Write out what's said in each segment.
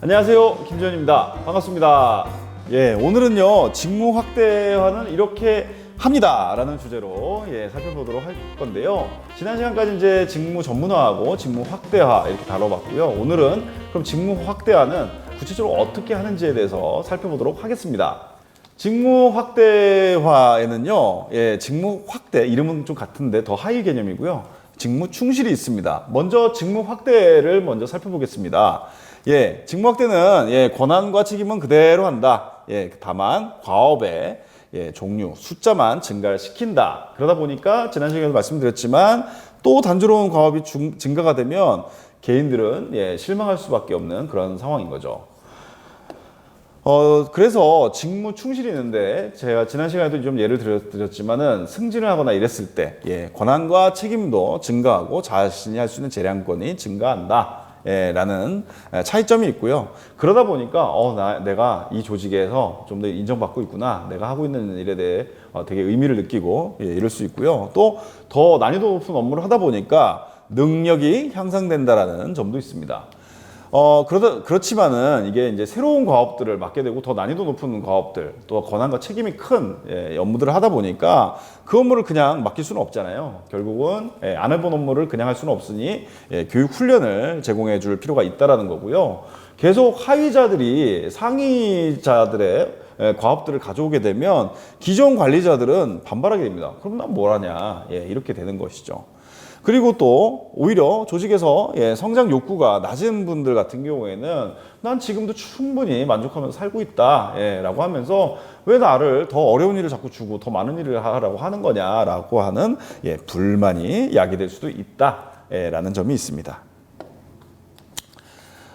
안녕하세요. 김지현입니다. 반갑습니다. 예, 오늘은요, 직무 확대화는 이렇게 합니다. 라는 주제로 예, 살펴보도록 할 건데요. 지난 시간까지 이제 직무 전문화하고 직무 확대화 이렇게 다뤄봤고요. 오늘은 그럼 직무 확대화는 구체적으로 어떻게 하는지에 대해서 살펴보도록 하겠습니다. 직무 확대화에는요, 예, 직무 확대, 이름은 좀 같은데 더 하위 개념이고요. 직무 충실이 있습니다. 먼저 직무 확대를 먼저 살펴보겠습니다. 예, 직무 확대는 예, 권한과 책임은 그대로 한다. 예, 다만 과업의 예, 종류, 숫자만 증가를 시킨다. 그러다 보니까 지난 시간에도 말씀드렸지만 또 단조로운 과업이 중- 증가가 되면 개인들은 예, 실망할 수밖에 없는 그런 상황인 거죠. 어, 그래서 직무 충실이 있는데 제가 지난 시간에도 좀 예를 드렸지만은 승진을 하거나 이랬을 때 예, 권한과 책임도 증가하고 자신이 할 수 있는 재량권이 증가한다. 예, 라는 예, 차이점이 있고요. 그러다 보니까 어, 나, 내가 이 조직에서 좀 더 인정받고 있구나. 내가 하고 있는 일에 대해 어, 되게 의미를 느끼고 예, 이럴 수 있고요. 또 더 난이도 높은 업무를 하다 보니까 능력이 향상된다라는 점도 있습니다. 어, 그러다, 그렇지만은 이게 이제 새로운 과업들을 맡게 되고 더 난이도 높은 과업들, 또 권한과 책임이 큰 예, 업무들을 하다 보니까 그 업무를 그냥 맡길 수는 없잖아요. 결국은 예, 안 해본 업무를 그냥 할 수는 없으니 예, 교육 훈련을 제공해 줄 필요가 있다라는 거고요. 계속 하위자들이 상위자들의 예, 과업들을 가져오게 되면 기존 관리자들은 반발하게 됩니다. 그럼 난 뭘 하냐? 예, 이렇게 되는 것이죠. 그리고 또 오히려 조직에서 예, 성장 욕구가 낮은 분들 같은 경우에는 난 지금도 충분히 만족하면서 살고 있다 예, 라고 하면서 왜 나를 더 어려운 일을 자꾸 주고 더 많은 일을 하라고 하는 거냐라고 하는 예, 불만이 야기될 수도 있다 예, 라는 점이 있습니다.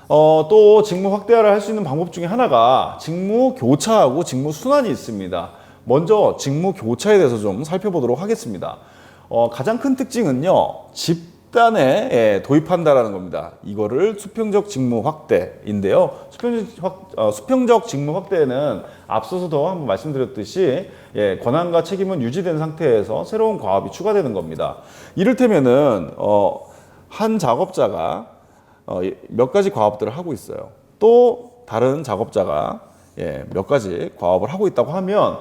어, 또 직무 확대화를 할 수 있는 방법 중에 하나가 직무 교차하고 직무 순환이 있습니다. 먼저 직무 교차에 대해서 좀 살펴보도록 하겠습니다. 어, 가장 큰 특징은요, 집단에 예, 도입한다라는 겁니다. 이거를 수평적 직무 확대인데요. 수평적, 확, 어, 수평적 직무 확대는 앞서서도 한번 말씀드렸듯이 예, 권한과 책임은 유지된 상태에서 새로운 과업이 추가되는 겁니다. 이를테면은 어, 한 작업자가 어, 이몇 가지 과업들을 하고 있어요. 또 다른 작업자가 예, 몇 가지 과업을 하고 있다고 하면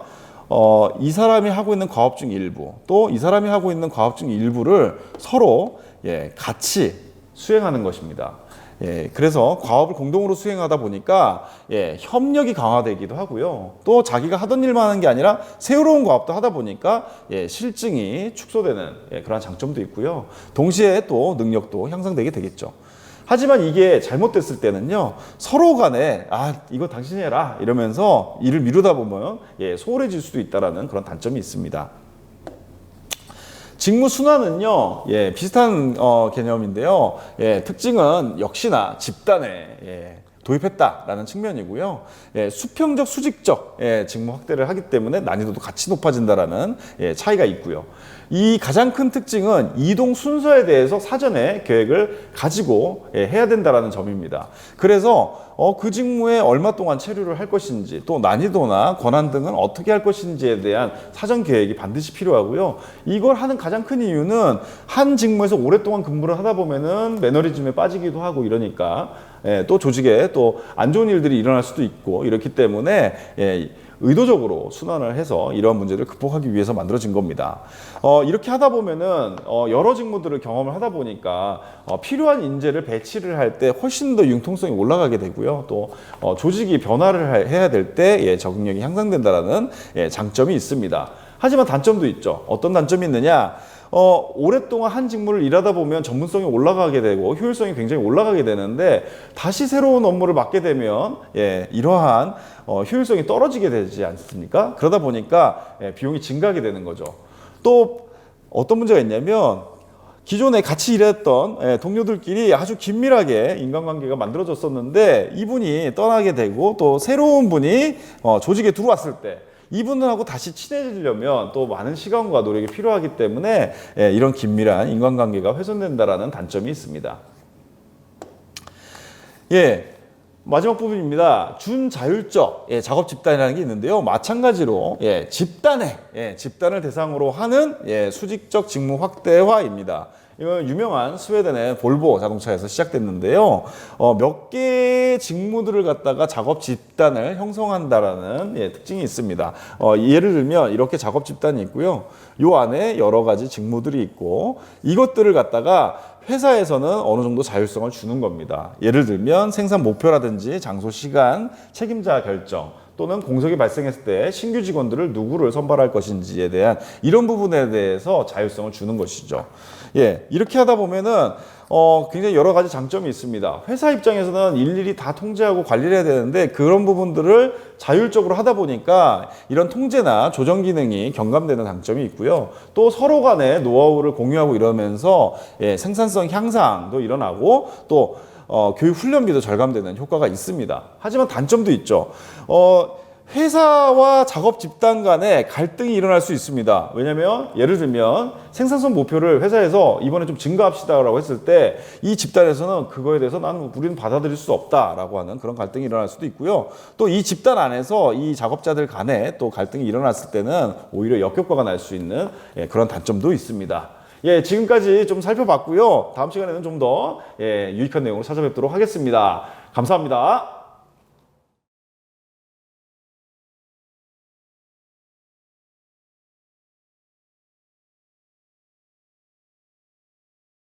어, 이 사람이 하고 있는 과업 중 일부, 또 이 사람이 하고 있는 과업 중 일부를 서로 예, 같이 수행하는 것입니다. 예, 그래서 과업을 공동으로 수행하다 보니까 예, 협력이 강화되기도 하고요. 또 자기가 하던 일만 하는 게 아니라 새로운 과업도 하다 보니까 예, 실증이 축소되는 예, 그런 장점도 있고요. 동시에 또 능력도 향상되게 되겠죠. 하지만 이게 잘못됐을 때는요 서로 간에 아 이거 당신이 해라 이러면서 일을 미루다 보면 예, 소홀해질 수도 있다라는 그런 단점이 있습니다. 직무 순환은요, 예, 비슷한 어, 개념인데요. 예, 특징은 역시나 집단에 예, 도입했다라는 측면이고요. 예, 수평적, 수직적 예, 직무 확대를 하기 때문에 난이도도 같이 높아진다라는 예, 차이가 있고요. 이 가장 큰 특징은 이동 순서에 대해서 사전에 계획을 가지고 예, 해야 된다라는 점입니다. 그래서 어, 그 직무에 얼마 동안 체류를 할 것인지 또 난이도나 권한 등은 어떻게 할 것인지에 대한 사전 계획이 반드시 필요하고요. 이걸 하는 가장 큰 이유는 한 직무에서 오랫동안 근무를 하다 보면은 매너리즘에 빠지기도 하고 이러니까 예, 또 조직에 또 안 좋은 일들이 일어날 수도 있고 이렇기 때문에 예, 의도적으로 순환을 해서 이러한 문제를 극복하기 위해서 만들어진 겁니다. 어, 이렇게 하다 보면은 어, 여러 직무들을 경험을 하다 보니까 어, 필요한 인재를 배치를 할 때 훨씬 더 융통성이 올라가게 되고요. 또 어, 조직이 변화를 하- 해야 될때 예, 적응력이 향상된다라는 예, 장점이 있습니다. 하지만 단점도 있죠. 어떤 단점이 있느냐? 어, 오랫동안 한 직무를 일하다 보면 전문성이 올라가게 되고 효율성이 굉장히 올라가게 되는데 다시 새로운 업무를 맡게 되면 예, 이러한 어, 효율성이 떨어지게 되지 않습니까? 그러다 보니까 예, 비용이 증가하게 되는 거죠. 또 어떤 문제가 있냐면 기존에 같이 일했던 예, 동료들끼리 아주 긴밀하게 인간관계가 만들어졌었는데 이분이 떠나게 되고 또 새로운 분이 어, 조직에 들어왔을 때 이분하고 다시 친해지려면 또 많은 시간과 노력이 필요하기 때문에 예, 이런 긴밀한 인간관계가 훼손된다라는 단점이 있습니다. 예. 마지막 부분입니다. 준자율적 예, 작업 집단이라는 게 있는데요. 마찬가지로 예, 집단에 예, 집단을 대상으로 하는 예, 수직적 직무 확대화입니다. 이건 유명한 스웨덴의 볼보 자동차에서 시작됐는데요. 어, 몇 개의 직무들을 갖다가 작업 집단을 형성한다라는 예, 특징이 있습니다. 어, 예를 들면 이렇게 작업 집단이 있고요. 요 안에 여러 가지 직무들이 있고 이것들을 갖다가 회사에서는 어느 정도 자율성을 주는 겁니다. 예를 들면 생산 목표라든지 장소, 시간, 책임자 결정 또는 공석이 발생했을 때 신규 직원들을 누구를 선발할 것인지에 대한 이런 부분에 대해서 자율성을 주는 것이죠. 예, 이렇게 하다 보면은 어, 굉장히 여러 가지 장점이 있습니다. 회사 입장에서는 일일이 다 통제하고 관리를 해야 되는데 그런 부분들을 자율적으로 하다 보니까 이런 통제나 조정 기능이 경감되는 장점이 있고요. 또 서로 간에 노하우를 공유하고 이러면서 예, 생산성 향상도 일어나고 또 어, 교육 훈련비도 절감되는 효과가 있습니다. 하지만 단점도 있죠. 어, 회사와 작업 집단 간에 갈등이 일어날 수 있습니다. 왜냐하면 예를 들면 생산성 목표를 회사에서 이번에 좀 증가합시다라고 했을 때 이 집단에서는 그거에 대해서 나는 우리는 받아들일 수 없다라고 하는 그런 갈등이 일어날 수도 있고요. 또 이 집단 안에서 이 작업자들 간에 또 갈등이 일어났을 때는 오히려 역효과가 날 수 있는 예, 그런 단점도 있습니다. 예, 지금까지 좀 살펴봤고요. 다음 시간에는 좀 더 예, 유익한 내용으로 찾아뵙도록 하겠습니다. 감사합니다.